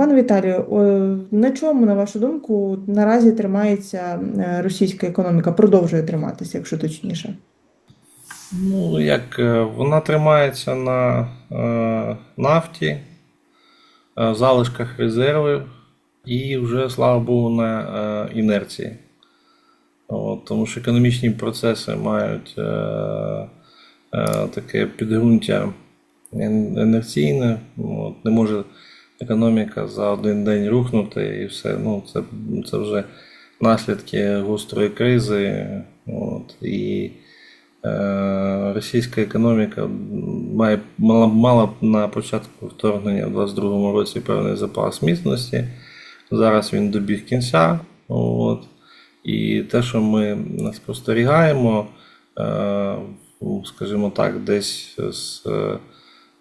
Пане Віталію, на чому, на вашу думку, наразі тримається е, російська економіка, продовжує триматися, якщо точніше? Ну, як е, вона тримається на е, нафті, е, залишках резервів і вже, слава Богу, на е, інерції. От, тому що економічні процеси мають е, е, таке підґрунтя інерційне. От, не може економіка за один день рухнути і все. Ну, це, це вже наслідки гострої кризи. От, і Е, Російська економіка має мала, мала на початку вторгнення в 22-му році певний запас міцності. Зараз він добіг кінця. От. І те, що ми спостерігаємо, е, скажімо так, десь з е,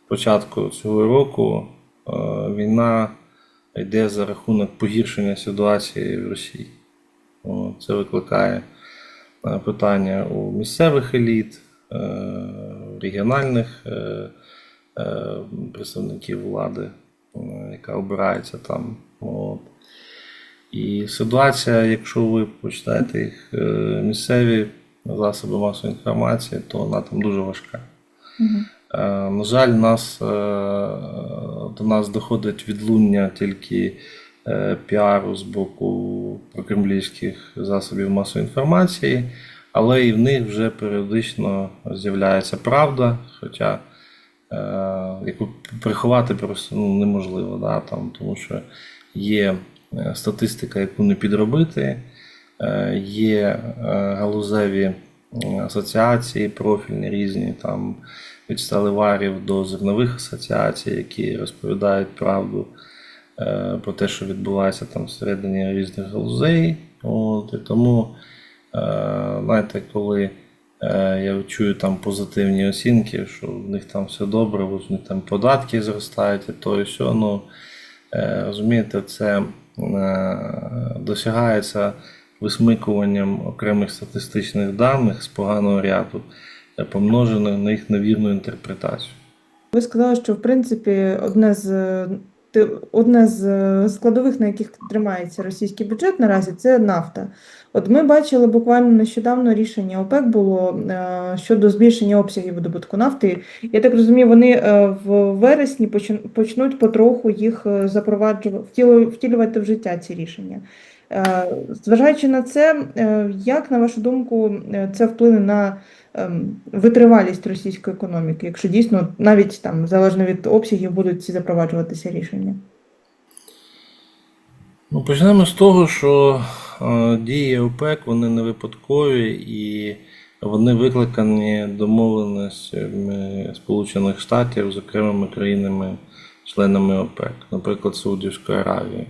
початку цього року війна йде за рахунок погіршення ситуації в Росії. Це викликає е, питання у місцевих еліт, е, регіональних е, е, представників влади, е, яка обирається там. І ситуація, якщо ви почитаєте їх е, місцеві засоби масової інформації, то вона там дуже важка. Мгм. Е, На жаль, нас, е, до нас доходить відлуння тільки е, піару з боку прокремлівських засобів масової інформації, але і в них вже періодично з'являється правда, хоча яку приховати просто ну, неможливо, да, там, тому що є статистика, яку не підробити, є галузеві асоціації, профільні різні, там від сталеварів до зернових асоціацій, які розповідають правду е, про те, що відбувається там всередині різних галузей. От, і тому, е, знаєте, коли е, я чую там позитивні оцінки, що в них там все добре, в них там податки зростають і то і сьо, ну, розумієте, це досягається висмикуванням окремих статистичних даних з поганого ряду, е, помножених на їх невірну інтерпретацію. Ви сказали, що в принципі одне з е, одне з е, складових, на яких тримається російський бюджет наразі, це нафта. От ми бачили буквально нещодавно рішення ОПЕК було щодо збільшення обсягів видобутку нафти. Я так розумію, вони в вересні почнуть потроху їх запроваджувати, втілювати в життя ці рішення. Е, Зважаючи на це, е, як на вашу думку, е, це вплине на ем, витривалість російської економіки, якщо дійсно навіть там залежно від обсягів будуть ці запроваджуватися рішення? Ну, почнемо з того, що дії ОПЕК вони не випадкові і вони викликані домовленостями Сполучених Штатів з окремими країнами-членами ОПЕК, наприклад, Саудівської Аравії.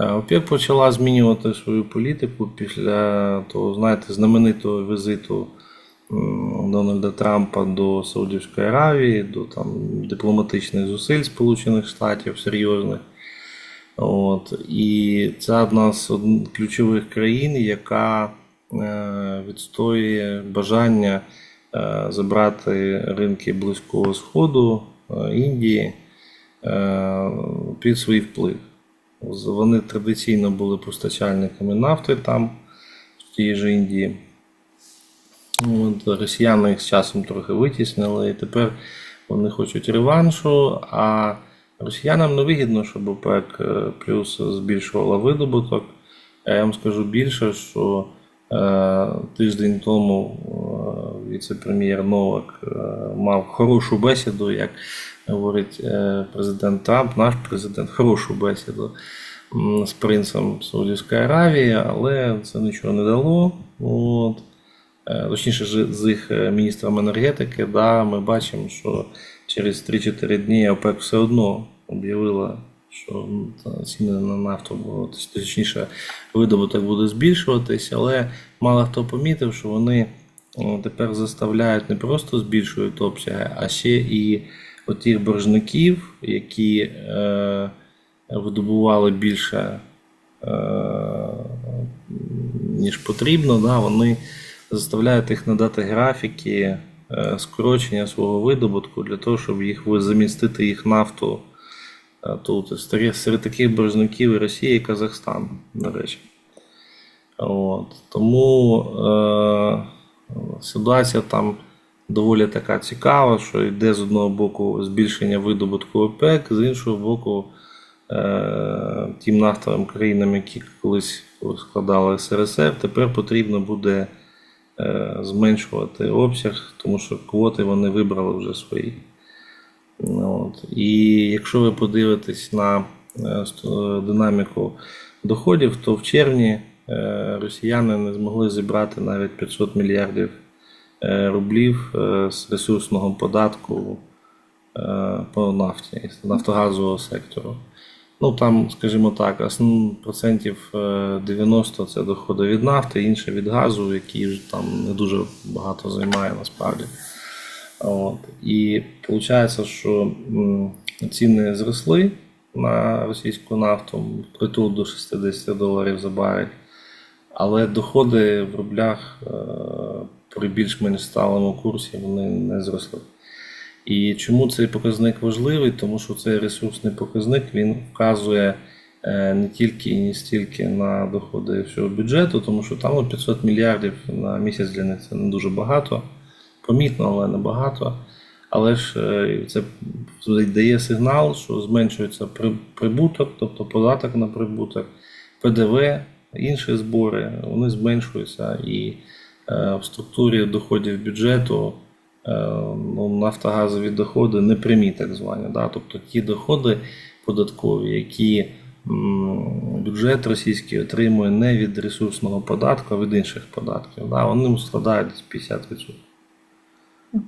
Е, ОПЕК почала змінювати свою політику після того, знаєте, знаменитого візиту Дональда Трампа до Саудівської Аравії, до там дипломатичних зусиль Сполучених Штатів серйозних. От, і це одна з ключових країн, яка е, відстоює бажання е, забрати ринки Близького Сходу, Індії під свій вплив. Вони традиційно були постачальниками нафти там, в тій же Індії. От, росіяни їх з часом трохи витіснили, і тепер вони хочуть реваншу. А росіянам не вигідно, щоб ОПЕК е, плюс збільшувала видобуток. Я вам скажу більше, що е, тиждень тому е, віце-прем'єр Новак е, мав хорошу бесіду, як говорить е, президент Трамп, наш президент, хорошу бесіду з принцем Саудівської Аравії, але це нічого не дало. От. Е, Точніше, з їх е, міністром енергетики, да, ми бачимо, що через 3-4 дні ОПЕК все одно об'явила, що ціни на нафту точніше, видобуток буде збільшуватись, але мало хто помітив, що вони тепер заставляють не просто збільшують обсяги, а ще і отих боржників, які е, видобували більше, е, ніж потрібно, да, вони заставляють їх надати графіки е, скорочення свого видобутку для того, щоб їх замістити їх нафту Е, Тут серед таких боржників і Росія і Казахстан, до речі. От. Тому е, ситуація там доволі така цікава, що йде з одного боку збільшення видобутку ОПЕК, з іншого боку, е, тим нафтовим країнам, які колись складали СРСР, тепер потрібно буде е, зменшувати обсяг, тому що квоти вони вибрали вже свої. От. І якщо ви подивитесь на е, динаміку доходів, то в червні росіяни не змогли зібрати навіть 500 мільярдів рублів е, з ресурсного податку е, по нафті, нафтогазового сектору. Ну там, скажімо так, процентів е, 90 це доходи від нафти, інше від газу, який там не дуже багато займає насправді. От. І виходить, що ціни зросли на російську нафту, притул до 60 доларів за барель, але доходи в рублях е, при більш-менш сталому курсі вони не зросли. І чому цей показник важливий? Тому що цей ресурсний показник він вказує е, не тільки і не стільки на доходи всього бюджету, тому що там ну, 500 мільярдів на місяць для них це не дуже багато, помітно, але не багато. Але ж е, це дає сигнал, що зменшується прибуток, тобто податок на прибуток, ПДВ, інші збори, вони зменшуються і в структурі доходів бюджету е, ну, нафтогазові доходи не прямі, так звані. Да? Тобто ті доходи податкові, які бюджет російський отримує не від ресурсного податку, а від інших податків. Да? Вони складають 50%.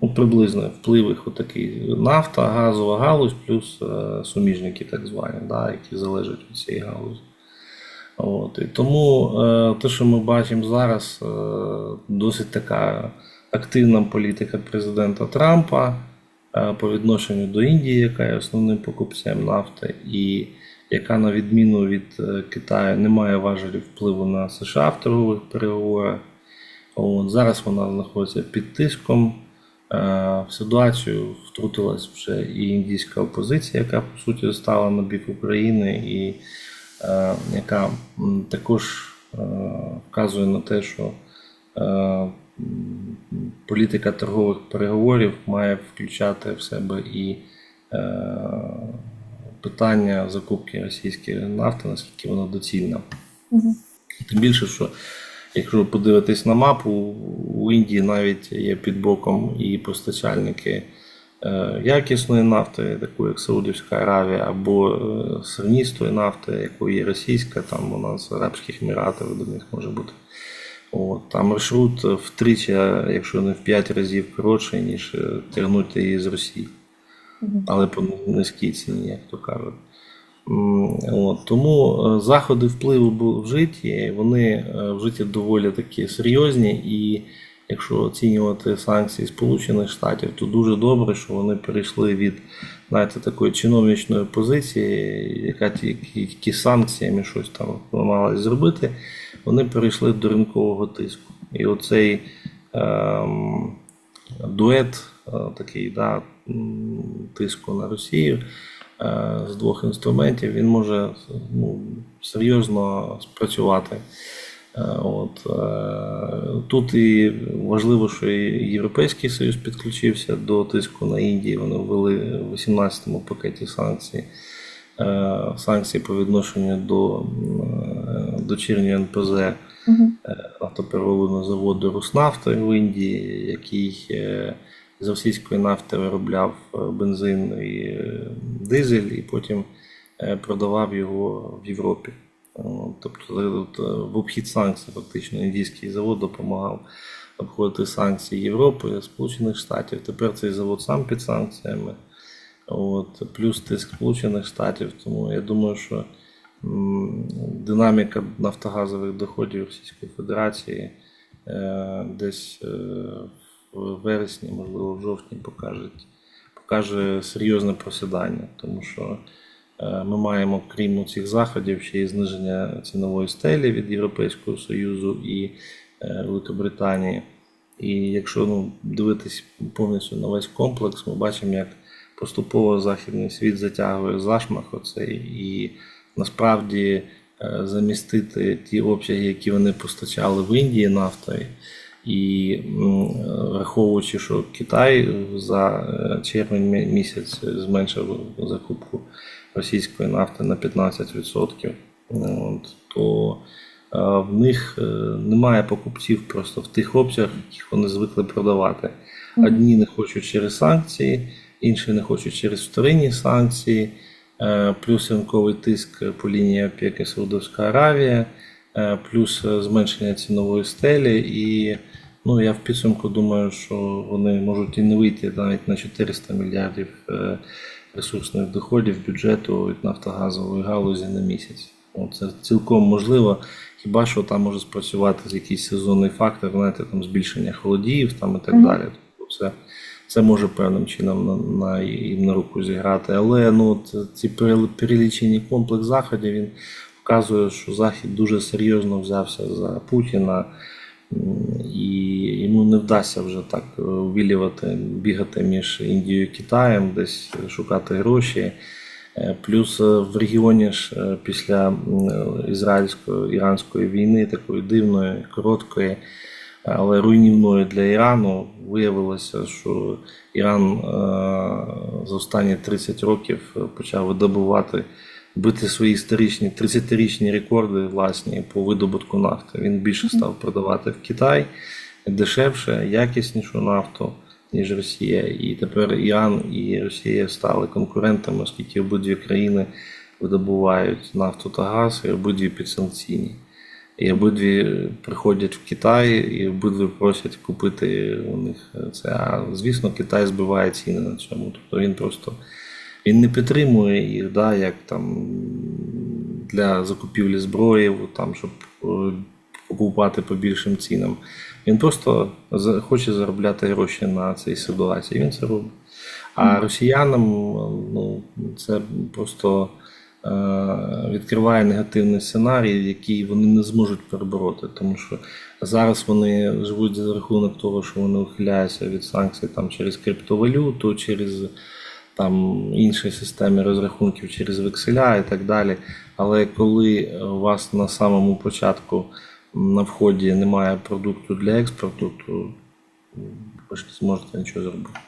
Ну, приблизно вплив їх отакий нафта, газова галузь, плюс е, суміжники, так звані, да, які залежать від цієї галузі. От, і тому е, те, що ми бачимо зараз, е, досить така активна політика президента Трампа е, по відношенню до Індії, яка є основним покупцем нафти, і яка, на відміну від е, Китаю, не має важелів впливу на США в торгових переговорах. От, зараз вона знаходиться під тиском. Е, В ситуацію втрутилась вже і індійська опозиція, яка по суті стала на бік України, і яка також е, вказує на те, що е, політика торгових переговорів має включати в себе і е, питання закупки російської нафти, наскільки вона доцільна. Мгм. Тим більше, що якщо ви подивитесь на мапу, у Індії навіть є під боком і постачальники е, якісної нафти, такої як Саудівська Аравія, або е, серністої нафти, якою є російська, там вона з Арабських Еміратів до них може бути. От, там маршрут втричі, якщо не в 5 разів коротший, ніж е, тягнути її з Росії. Але по низькій ціні, як то кажуть. От, тому е, заходи впливу були вжиті, вони е, вжиті доволі такі серйозні, і якщо оцінювати санкції Сполучених Штатів, то дуже добре, що вони перейшли від знаєте, такої чиновничної позиції, яка тільки ті санкціями щось там намагалась зробити, вони перейшли до ринкового тиску. І оцей ем, дует е, такий да, тиску на Росію е, з двох інструментів, він може ну, серйозно спрацювати. Е, От, е, тут і важливо, що і Європейський Союз підключився до тиску на Індію. Вони ввели в 18-му пакеті санкцій. е, Санкції по відношенню до дочірньої НПЗ е, заводу Руснафти в Індії, який з російської нафти виробляв бензин і дизель, і потім продавав його в Європі. О, Тобто е, е, в обхід санкцій фактично індійський завод допомагав обходити санкції Європи, Сполучених Штатів. Тепер цей завод сам під санкціями. От, плюс тиск Сполучених Штатів. Тому я думаю, що динаміка нафтогазових доходів Російської Федерації е, десь е, в вересні, можливо, в жовтні покаже, покаже серйозне просідання, тому що е, ми маємо, крім цих заходів, ще й зниження цінової стелі від Європейського Союзу і е, Великобританії. І якщо ну, дивитись повністю на весь комплекс, ми бачимо, як поступово західний світ затягує зашмах оцей і насправді е, замістити ті обсяги, які вони постачали в Індії нафтою. І е, враховуючи, що Китай за е, червень місяць зменшив закупку російської нафти на 15%, от, то е, в них е, немає покупців просто в тих обсягах, яких вони звикли продавати. Одні не хочуть через санкції, інші не хочуть через вторинні санкції, е, плюс ринковий тиск по лінії опіки Саудовська Аравія, плюс зменшення цінової стелі. І ну, я в підсумку думаю, що вони можуть і не вийти навіть на 400 мільярдів ресурсних доходів бюджету від нафтогазової галузі на місяць. От Це цілком можливо. Хіба що там може спрацювати якийсь сезонний фактор, знаєте, там збільшення холодіїв там і так Мгм. далі. Тобто це, це може певним чином на, на, їм на руку зіграти. Але ну, ці перелічені комплекс заходів він вказує, що Захід дуже серйозно взявся за Путіна, і не вдасться вже так е, бігати між Індією і Китаєм, десь шукати гроші. Е, Плюс е, в регіоні ж після м, ізраїльсько-іранської війни, такої дивної, короткої, але руйнівної для Ірану, виявилося, що Іран за останні 30 років почав видобувати, бити свої історичні 30-річні рекорди власні по видобутку нафти. Він більше став продавати в Китай дешевше, якіснішу нафту ніж Росія. І тепер Іран і Росія стали конкурентами, оскільки обидві країни видобувають нафту та газ, і обидві підсанкційні. І обидві приходять в Китай, і обидві просять купити у них це. А звісно, Китай збиває ціни на цьому. Тобто він просто він не підтримує їх, да, як там для закупівлі зброї, там, щоб е, купувати по більшим цінам. Він просто хоче заробляти гроші на цій ситуації. Він це робить. А росіянам ну, це просто е, відкриває негативний сценарій, який вони не зможуть перебороти. Тому що зараз вони живуть за рахунок того, що вони ухиляються від санкцій там, через криптовалюту, через там, інші системи розрахунків, через векселя і так далі. Але коли у вас на самому початку на вході немає продукту для експорту, то ви ж не зможете нічого зробити.